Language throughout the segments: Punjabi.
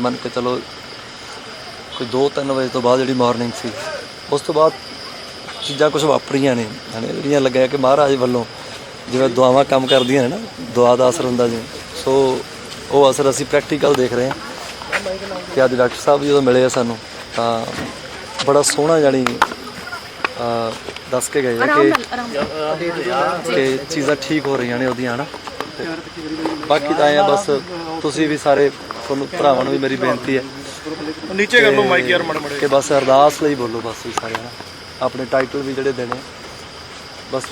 ਮੰਨ ਕੇ ਚਲੋ ਕੋਈ 2-3 ਵਜੇ ਤੋਂ ਬਾਅਦ ਜਿਹੜੀ ਮਾਰਨਿੰਗ ਸੀ ਉਸ ਤੋਂ ਬਾਅਦ ਚੀਜ਼ਾਂ ਕੁਝ ਵਾਪਰੀਆਂ ਨੇ ਹਨੇ ਜਿਹੜੀਆਂ ਲੱਗਿਆ ਕਿ ਮਹਾਰਾਜ ਵੱਲੋਂ ਜਿਵੇਂ ਦੁਆਵਾਂ ਕੰਮ ਕਰਦੀਆਂ ਨੇ ਨਾ ਦੁਆ ਦਾ ਅਸਰ ਹੁੰਦਾ ਜੀ ਸੋ ਉਹ ਅਸਰ ਅਸੀਂ ਪ੍ਰੈਕਟੀਕਲ ਦੇਖ ਰਹੇ ਹਾਂ ਕਿ ਅੱਜ ਡਾਕਟਰ ਸਾਹਿਬ ਜਦੋਂ ਮਿਲੇ ਆ ਸਾਨੂੰ ਤਾਂ ਬੜਾ ਸੋਹਣਾ ਜਾਨੀ ਦੱਸ ਕੇ ਗਏ ਕਿ ਕਿ ਚੀਜ਼ਾਂ ਠੀਕ ਹੋ ਰਹੀਆਂ ਨੇ ਉਹਦੀਆਂ ਹਨਾ। ਤੇ ਬਾਕੀ ਤਾਂ ਆ ਬਸ ਤੁਸੀਂ ਵੀ ਸਾਰੇ ਤੁਹਾਨੂੰ ਭਰਾਵਾਂ ਨੂੰ ਵੀ ਮੇਰੀ ਬੇਨਤੀ ਹੈ। ਨੀਚੇ ਕਰ ਲਓ ਮਾਈਕ ਯਾਰ ਮੜ ਮੜੇ। ਕਿ ਬਸ ਅਰਦਾਸ ਲਈ ਬੋਲੋ ਬਸ ਤੁਸੀਂ ਸਾਰੇ ਹਨਾ ਆਪਣੇ ਟਾਈਟਲ ਵੀ ਜਿਹੜੇ ਦੇਣੇ ਬਸ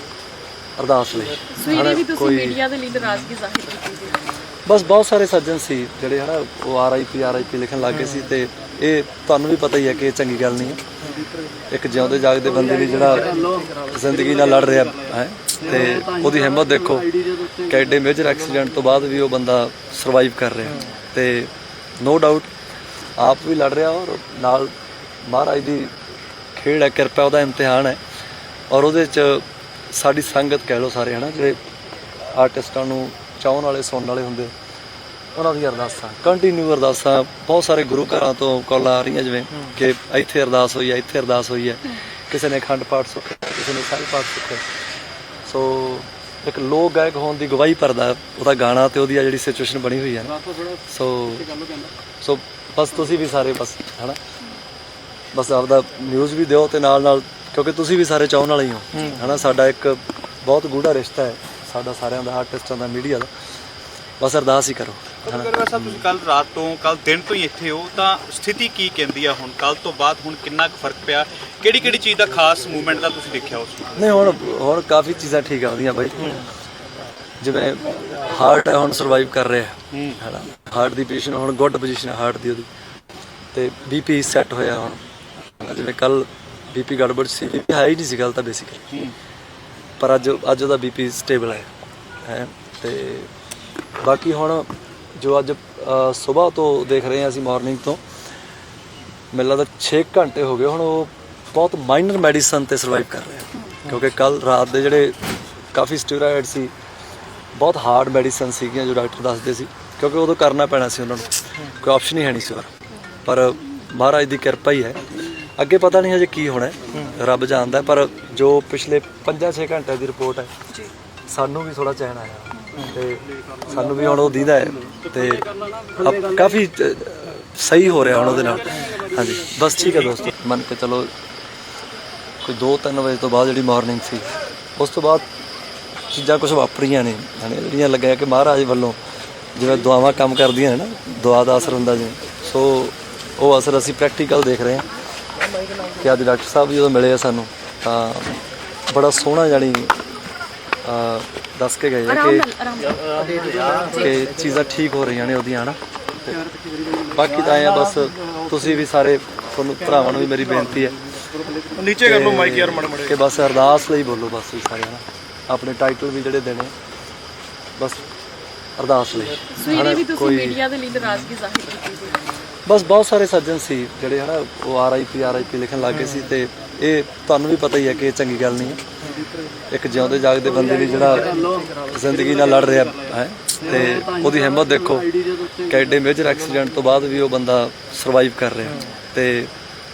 ਅਰਦਾਸ ਲਈ। ਸਵੇਰੇ ਵੀ ਤੁਸੀਂ ਕੋਈ- ਮੀਡੀਆ ਦੇ ਲਈ ਨਾਰਾਜ਼ਗੀ ਜ਼ਾਹਿਰ ਕੀਤੀ ਸੀ ਬਸ ਬਹੁਤ ਸਾਰੇ ਸੱਜਣ ਸੀ ਜਿਹੜੇ ਹਨਾ ਉਹ ਆਰਆਈਪੀ ਆਰਆਈਪੀ ਲਿਖਣ ਲੱਗ ਸੀ ਤੇ ਇਹ ਤੁਹਾਨੂੰ ਵੀ ਪਤਾ ਹੀ ਹੈ ਕਿ ਇਹ ਚੰਗੀ ਗੱਲ ਨਹੀਂ ਹੈ। ਇੱਕ ਜਿਉਂਦੇ ਜਾਗਦੇ ਬੰਦੇ ਲਈ ਜਿਹੜਾ ਜ਼ਿੰਦਗੀ ਨਾਲ ਲੜ ਰਿਹਾ ਹੈ ਤੇ ਉਹਦੀ ਹਿੰਮਤ ਦੇਖੋ ਕਿ ਐਡੇ ਮੇਜਰ ਐਕਸੀਡੈਂਟ ਤੋਂ ਬਾਅਦ ਵੀ ਉਹ ਬੰਦਾ ਸਰਵਾਈਵ ਕਰ ਰਿਹਾ ਤੇ ਨੋ ਡਾਊਟ ਆਪ ਵੀ ਲੜ ਰਿਹਾ ਔਰ ਨਾਲ ਮਹਾਰਾਜ ਦੀ ਖੇਡ ਹੈ ਕਿਰਪਾ ਉਹਦਾ ਇਮਤਿਹਾਨ ਹੈ ਔਰ ਉਹਦੇ ਚ ਸਾਡੀ ਸੰਗਤ ਕਹਿ ਲਓ ਸਾਰੇ ਹਨਾ ਜਿਹੜੇ ਆਰਟਿਸਟਾਂ ਨੂੰ ਚਾਹਣ ਵਾਲੇ ਸੁਣਨ ਵਾਲੇ ਹੁੰਦੇ ਉਹਨਾਂ ਦੀ ਅਰਦਾਸਾਂ। ਕੰਟੀਨਿਊ ਅਰਦਾਸਾਂ ਬਹੁਤ ਸਾਰੇ ਗੁਰੂ ਘਰਾਂ ਤੋਂ ਕਾਲਾਂ ਆ ਰਹੀਆਂ ਜਿਵੇਂ ਕਿ ਇੱਥੇ ਅਰਦਾਸ ਹੋਈ ਹੈ ਇੱਥੇ ਅਰਦਾਸ ਹੋਈ ਹੈ। ਕਿਸੇ ਨੇ ਅਖੰਡ ਪਾਠ ਸੁੱਖਿਆ ਕਿਸੇ ਨੇ ਸਾਹਿਬ ਪਾਠ ਸੁੱਖਿਆ ਸੋ ਇੱਕ ਲੋਕ ਗਾਇਕ ਹੋਣ ਦੀ ਗਵਾਹੀ ਭਰਦਾ ਉਹਦਾ ਗਾਣਾ ਤੇ ਉਹਦੀ ਆ ਜਿਹੜੀ ਸਿਚੁਏਸ਼ਨ ਬਣੀ ਹੋਈ ਹੈ ਨਾ। ਸੋ ਸੋ ਬਸ ਤੁਸੀਂ ਵੀ ਸਾਰੇ ਬਸ ਹਨਾ? ਬਸ ਆਪਦਾ ਨਿਊਜ਼ ਵੀ ਦਿਓ ਤੇ ਨਾਲ ਨਾਲ ਕਿਉਂਕਿ ਤੁਸੀਂ ਵੀ ਸਾਰੇ ਚਾਹਣ ਵਾਲੇ ਹੀ ਹੋ ਹਨਾ? ਸਾਡਾ ਇੱਕ ਬਹੁਤ ਗੂੜਾ ਰਿਸ਼ਤਾ ਹੈ ਸਾਡਾ ਸਾਰਿਆਂ ਦਾ ਆਰਟਿਸਟਾਂ ਦਾ ਮੀਡੀਆ ਦਾ। ਬਸ ਅਰਦਾਸ ਹੀ ਕਰੋ। ਅਗਰ ਸਾਹਿਬ ਤੁਸੀਂ ਕੱਲ ਰਾਤ ਤੋਂ ਕੱਲ ਦਿਨ ਤੋਂ ਹੀ ਇੱਥੇ ਹੋ ਤਾਂ ਸਥਿਤੀ ਕੀ ਕਹਿੰਦੀ ਆ ਹੁਣ? ਕੱਲ ਤੋਂ ਬਾਅਦ ਹੁਣ ਕਿੰਨਾ ਕੁ ਫ਼ਰਕ ਪਿਆ? ਕਿਹੜੀ ਕਿਹੜੀ ਚੀਜ਼ ਦਾ ਖਾਸ ਮੂਵਮੈਂਟ ਦਾ ਤੁਸੀਂ ਦੇਖਿਆ ਉਸ ਨੂੰ? ਨਹੀਂ ਹੁਣ ਹੁਣ ਕਾਫੀ ਚੀਜ਼ਾਂ ਠੀਕ ਆਉਂਦੀਆਂ ਬਾਈ। ਜਿਵੇਂ ਹਾਰਟ ਹੁਣ ਸਰਵਾਈਵ ਕਰ ਰਿਹਾ। ਹੈ। ਹੈਨਾ? ਹਾਰਟ ਦੀ ਪੋਜੀਸ਼ਨ ਹੁਣ ਗੁੱਡ ਪੋਜੀਸ਼ਨ ਹੈ ਹਾਰਟ ਦੀ ਉਹਦੀ। ਤੇ ਬੀਪੀ ਸੈੱਟ ਹੋਇਆ ਹੁਣ। ਜਿਵੇਂ ਕੱਲ ਬੀਪੀ ਗੜਬੜ ਸੀ ਬੀਪੀ ਹਾਈ ਨਹੀਂ ਸੀ ਗੱਲ ਤਾਂ ਬੇਸਿਕਲੀ ਪਰ ਅੱਜ ਅੱਜ ਉਹਦਾ ਬੀਪੀ ਸਟੇਬਲ ਹੈ। ਹੈ? ਤੇ ਬਾਕੀ ਹੁਣ ਜੋ ਅੱਜ ਸਵੇਰ ਤੋਂ ਦੇਖ ਰਹੇ ਹਾਂ ਅਸੀਂ ਮਾਰਨਿੰਗ ਤੋਂ। ਮੈਨੂੰ ਲੱਗਦਾ 6 ਘੰਟੇ ਹੋ ਗਏ ਹੁਣ ਉਹ ਬਹੁਤ ਮਾਈਨਰ ਮੈਡੀਸਨ ਤੇ ਸਰਵਾਈਵ ਕਰ ਰਿਹਾ ਕਿਉਂਕਿ ਕੱਲ ਰਾਤ ਦੇ ਜਿਹੜੇ ਕਾਫੀ ਸਟੀਰੋਇਡ ਸੀ ਬਹੁਤ ਹਾਰਡ ਮੈਡੀਸਨ ਸੀਗੀਆਂ ਜੋ ਡਾਕਟਰ ਦੱਸਦੇ ਸੀ। ਕਿਉਂਕਿ ਉਦੋਂ ਕਰਨਾ ਪੈਣਾ ਸੀ ਉਹਨਾਂ ਨੂੰ ਕੋਈ ਆਪਸ਼ਨ ਹੀ ਹੈ ਨਹੀਂ ਸੀ ਪਰ ਮਹਾਰਾਜ ਦੀ ਕਿਰਪਾ ਹੀ ਹੈ। ਅੱਗੇ ਪਤਾ ਨਹੀਂ ਹਜੇ ਕੀ ਹੋਣਾ ਹੈ ਰੱਬ ਜਾਣਦਾ ਪਰ ਜੋ ਪਿਛਲੇ 5-6 ਘੰਟੇ ਦੀ ਰਿਪੋਰਟ ਹੈ ਸਾਨੂੰ ਵੀ ਥੋੜਾ ਚੈਨ ਆਇਆ। ਤੇ ਸਾਨੂੰ ਵੀ ਹੁਣ ਉਹ ਦੀਦਾ ਹੈ ਤੇ ਅਬ ਕਾਫੀ ਅ, ਸਹੀ ਹੋ ਰਿਹਾ ਹੁਣ ਉਹਦੇ ਨਾਲ। ਹਾਂਜੀ ਬਸ ਠੀਕ ਹੈ ਦੋਸਤੋ। ਮੰਨ ਕੇ ਚਲੋ ਕੋਈ 2-3 ਵਜੇ ਤੋਂ ਬਾਅਦ ਜਿਹੜੀ ਮਾਰਨਿੰਗ ਸੀ ਉਸ ਤੋਂ ਬਾਅਦ ਚੀਜ਼ਾਂ ਕੁਝ ਵਾਪਰੀਆਂ ਨੇ ਹਨੇ ਜਿਹੜੀਆਂ ਲੱਗਿਆ ਕਿ ਮਹਾਰਾਜ ਵੱਲੋਂ ਜਿਵੇਂ ਦੁਆਵਾਂ ਕੰਮ ਕਰਦੀਆਂ ਨੇ ਨਾ ਦੁਆ ਦਾ ਅਸਰ ਹੁੰਦਾ ਜਿਵੇਂ। ਸੋ ਉਹ ਅਸਰ ਅਸੀਂ ਪ੍ਰੈਕਟੀਕਲ ਦੇਖ ਰਹੇ ਹਾਂ ਕਿ ਅੱਜ ਡਾਕਟਰ ਸਾਹਿਬ ਜਦੋਂ ਮਿਲੇ ਆ ਸਾਨੂੰ ਤਾਂ ਬੜਾ ਸੋਹਣਾ ਜਾਣੀ ਅ ਦੱਸ ਕੇ ਗਏ ਆ ਆਰਾਮ ਕਿ ਨਾਲ ਆਰਾਮ ਨਾਲ। ਕਿ ਚੀਜ਼ਾਂ ਠੀਕ ਹੋ ਰਹੀਆਂ ਨੇ ਉਹਦੀਆਂ ਹਨਾ? ਤੇ ਬਾਕੀ ਤਾਂ ਇਹ ਆ ਬਸ ਤੁਸੀਂ ਵੀ ਸਾਰੇ ਤੁਹਾਨੂੰ ਭਰਾਵਾਂ ਨੂੰ ਵੀ ਮੇਰੀ ਬੇਨਤੀ ਹੈ ਨੀਚੇ ਕਰ ਲਓ ਮਾਈਕ ਯਾਰ ਮੜ ਮੜੇ। ਕਿ ਬਸ ਅਰਦਾਸ ਲਈ ਬੋਲੋ ਬਸ ਤੁਸੀਂ ਸਾਰੇ ਹਨਾ? ਆਪਣੇ ਟਾਈਟਲ ਵੀ ਜਿਹੜੇ ਦੇਣੇ ਬਸ ਅਰਦਾਸ ਲਈ। ਸਵੇਰੇ ਵੀ ਤੁਸੀਂ ਕੋਈ- ਮੀਡੀਆ ਦੇ ਲਈ ਨਾਰਾਜ਼ਗੀ ਜ਼ਾਹਿਰ ਕੀਤੀ ਸੀ ਬਸ ਬਹੁਤ ਸਾਰੇ ਸੱਜਣ ਸੀ ਜਿਹੜੇ ਹਨਾ ਉਹ ਆਰਆਈਪੀ ਆਰਆਈਪੀ ਲਿਖਣ ਲੱਗ ਗਏ ਸੀ ਤੇ ਇਹ ਤੁਹਾਨੂੰ ਵੀ ਪਤਾ ਹੀ ਹੈ ਕਿ ਇਹ ਚੰਗੀ ਗੱਲ ਨਹੀਂ ਹੈ। ਇੱਕ ਜਿਉਂਦੇ ਜਾਗਦੇ ਬੰਦੇ ਲਈ ਜਿਹੜਾ ਜ਼ਿੰਦਗੀ ਨਾਲ ਲੜ ਰਿਹਾ ਹੈ ਤੇ ਉਹਦੀ ਹਿੰਮਤ ਦੇਖੋ ਕਿ ਐਡੇ ਮੇਜਰ ਐਕਸੀਡੈਂਟ ਤੋਂ ਬਾਅਦ ਵੀ ਉਹ ਬੰਦਾ ਸਰਵਾਈਵ ਕਰ ਰਿਹਾ ਤੇ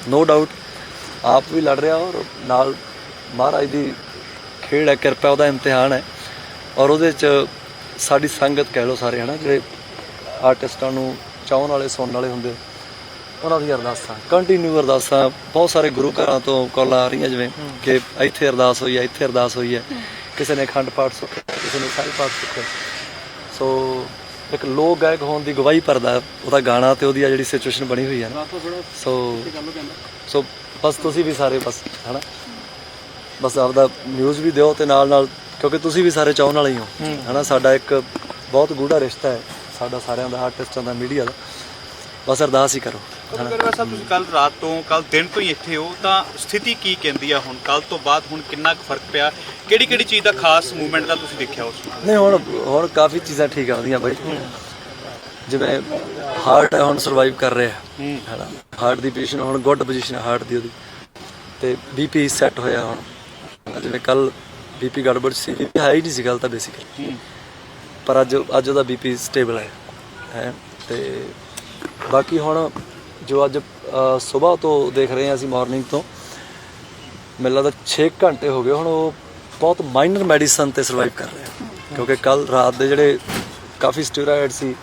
ਨੋ ਡਾਊਟ ਆਪ ਵੀ ਲੜ ਰਿਹਾ ਔਰ ਨਾਲ ਮਹਾਰਾਜ ਦੀ ਖੇਡ ਹੈ, ਕਿਰਪਾ ਉਹਦਾ ਇਮਤਿਹਾਨ ਹੈ। ਔਰ ਉਹਦੇ ਚ ਸਾਡੀ ਸੰਗਤ ਕਹਿ ਲਓ ਸਾਰੇ, ਹਨਾ, ਜਿਹੜੇ ਆਰਟਿਸਟਾਂ ਨੂੰ ਚਾਹਣ ਵਾਲੇ, ਸੁਣਨ ਵਾਲੇ ਹੁੰਦੇ ਉਹਨਾਂ ਦੀ ਅਰਦਾਸਾਂ ਕੰਟੀਨਿਊ ਅਰਦਾਸਾਂ। ਬਹੁਤ ਸਾਰੇ ਗੁਰੂ ਘਰਾਂ ਤੋਂ ਕਾਲਾਂ ਆ ਰਹੀਆਂ ਜਿਵੇਂ ਕਿ ਇੱਥੇ ਅਰਦਾਸ ਹੋਈ ਹੈ ਇੱਥੇ ਅਰਦਾਸ ਹੋਈ ਹੈ। ਕਿਸੇ ਨੇ ਅਖੰਡ ਪਾਠ ਸੁੱਖਿਆ ਕਿਸੇ ਨੇ ਸਾਹਿਬ ਪਾਠ ਸੁੱਖਿਆ ਸੋ ਇੱਕ ਲੋਕ ਗਾਇਕ ਹੋਣ ਦੀ ਗਵਾਹੀ ਭਰਦਾ ਉਹਦਾ ਗਾਣਾ ਤੇ ਉਹਦੀ ਆ ਜਿਹੜੀ ਸਿਚੁਏਸ਼ਨ ਬਣੀ ਹੋਈ ਹੈ ਨਾ। ਸੋ ਸੋ ਬਸ ਤੁਸੀਂ ਵੀ ਸਾਰੇ ਬਸ ਹਨਾ? ਬਸ ਆਪਦਾ ਨਿਊਜ਼ ਵੀ ਦਿਓ ਤੇ ਨਾਲ ਨਾਲ ਕਿਉਂਕਿ ਤੁਸੀਂ ਵੀ ਸਾਰੇ ਚਾਹਣ ਵਾਲੇ ਹੀ ਹੋ ਹਨਾ? ਸਾਡਾ ਇੱਕ ਬਹੁਤ ਗੂੜਾ ਰਿਸ਼ਤਾ ਹੈ ਸਾਡਾ ਸਾਰਿਆਂ ਦਾ ਆਰਟਿਸਟਾਂ ਦਾ ਮੀਡੀਆ ਦਾ। ਬਸ ਅਰਦਾਸ ਹੀ ਕਰੋ। ਹਨਾ ਅਗਰ ਸਾਹਿਬ ਤੁਸੀਂ ਕੱਲ ਰਾਤ ਤੋਂ ਕੱਲ ਦਿਨ ਤੋਂ ਹੀ ਇੱਥੇ ਹੋ ਤਾਂ ਸਥਿਤੀ ਕੀ ਕਹਿੰਦੀ ਆ ਹੁਣ? ਕੱਲ ਤੋਂ ਬਾਅਦ ਹੁਣ ਕਿੰਨਾ ਕੁ ਫ਼ਰਕ ਪਿਆ? ਕਿਹੜੀ ਕਿਹੜੀ ਚੀਜ਼ ਦਾ ਖਾਸ ਮੂਵਮੈਂਟ ਦਾ ਤੁਸੀਂ ਦੇਖਿਆ ਉਸ ਨੂੰ ਨਹੀਂ ਹੁਣ ਹੁਣ ਕਾਫੀ ਚੀਜ਼ਾਂ ਠੀਕ ਆਉਂਦੀਆਂ ਬਾਈ। ਜਿਵੇਂ ਹਾਰਟ ਹੈ ਹੁਣ ਸਰਵਾਈਵ ਕਰ ਰਿਹਾ। ਹੈ। ਹੈਨਾ? ਹਾਰਟ ਦੀ ਪੋਜੀਸ਼ਨ ਹੁਣ ਗੁੱਡ ਪੋਜੀਸ਼ਨ ਹੈ ਹਾਰਟ ਦੀ ਉਹਦੀ। ਤੇ ਬੀਪੀ ਸੈੱਟ ਹੋਇਆ ਹੁਣ। ਜਿਵੇਂ ਕੱਲ ਬੀਪੀ ਗੜਬੜ ਸੀ ਬੀਪੀ ਹਾਈ ਨਹੀਂ ਸੀ ਗੱਲ ਤਾਂ ਬੇਸਿਕਲੀ ਪਰ ਅੱਜ ਅੱਜ ਉਹਦਾ ਬੀਪੀ ਸਟੇਬਲ ਹੈ। ਹੈ? ਤੇ ਬਾਕੀ ਹੁਣ ਜੋ ਅੱਜ ਸਵੇਰ ਤੋਂ ਦੇਖ ਰਹੇ ਹਾਂ ਅਸੀਂ ਮਾਰਨਿੰਗ ਤੋਂ। ਮੈਨੂੰ ਲੱਗਦਾ 6 ਘੰਟੇ ਹੋ ਗਏ ਹੁਣ ਉਹ ਬਹੁਤ ਮਾਈਨਰ ਮੈਡੀਸਨ ਤੇ ਸਰਵਾਈਵ ਕਰ ਰਹੇ ਆ ਕਿਉਂਕਿ ਕੱਲ ਰਾਤ ਦੇ ਜਿਹੜੇ ਕਾਫੀ ਸਟੀਰੋਇਡ ਸੀ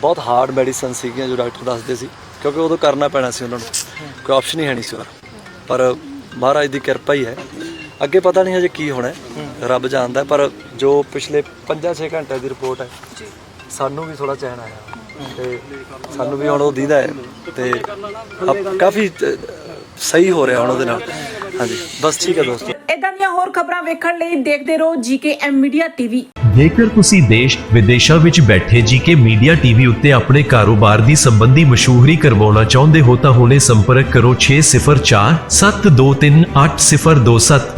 ਬਹੁਤ ਹਾਰਡ ਮੈਡੀਸਨ ਸੀਗੀਆਂ ਜੋ ਡਾਕਟਰ ਦੱਸਦੇ ਸੀ। ਕਿਉਂਕਿ ਉਦੋਂ ਕਰਨਾ ਪੈਣਾ ਸੀ ਉਹਨਾਂ ਨੂੰ ਕੋਈ ਆਪਸ਼ਨ ਹੀ ਹੈ ਨਹੀਂ ਸੀ ਹੋਰ ਪਰ ਮਹਾਰਾਜ ਦੀ ਕਿਰਪਾ ਹੀ ਹੈ। ਅੱਗੇ ਪਤਾ ਨਹੀਂ ਹਜੇ ਕੀ ਹੋਣਾ ਹੈ। ਰੱਬ ਜਾਣਦਾ ਪਰ ਜੋ ਪਿਛਲੇ 5-6 ਘੰਟੇ ਦੀ ਰਿਪੋਰਟ ਹੈ ਸਾਨੂੰ ਵੀ ਥੋੜਾ ਚੈਨ ਆਇਆ। ਤੇ ਸਾਨੂੰ ਵੀ ਹੁਣ ਉਹ ਦੀਦਾ ਹੈ ਤੇ ਕਾਫੀ ਸਹੀ ਹੋ ਰਿਹਾ ਹੁਣ ਉਹਦੇ ਨਾਲ। ਹਾਂਜੀ ਬਸ ਠੀਕ ਹੈ ਦੋਸਤੋ। ਇਦਾਂ ਦੀਆਂ ਹੋਰ ਖਬਰਾਂ ਵੇਖਣ ਲਈ ਦੇਖਦੇ ਰਹੋ ਜੀਕੇ ਮੀਡੀਆ ਟੀਵੀ। ਜੇਕਰ ਤੁਸੀਂ ਦੇਸ਼ ਵਿਦੇਸ਼ਾਂ ਵਿੱਚ ਬੈਠੇ ਜੀਕੇ ਮੀਡੀਆ ਟੀਵੀ ਉੱਤੇ ਆਪਣੇ ਕਾਰੋਬਾਰ ਦੀ ਸੰਬੰਧੀ ਮਸ਼ਹੂਰੀ ਕਰਵਾਉਣਾ ਚਾਹੁੰਦੇ ਹੋ ਤਾਂ ਹੁਣੇ ਸੰਪਰਕ ਕਰੋ 604 723 8027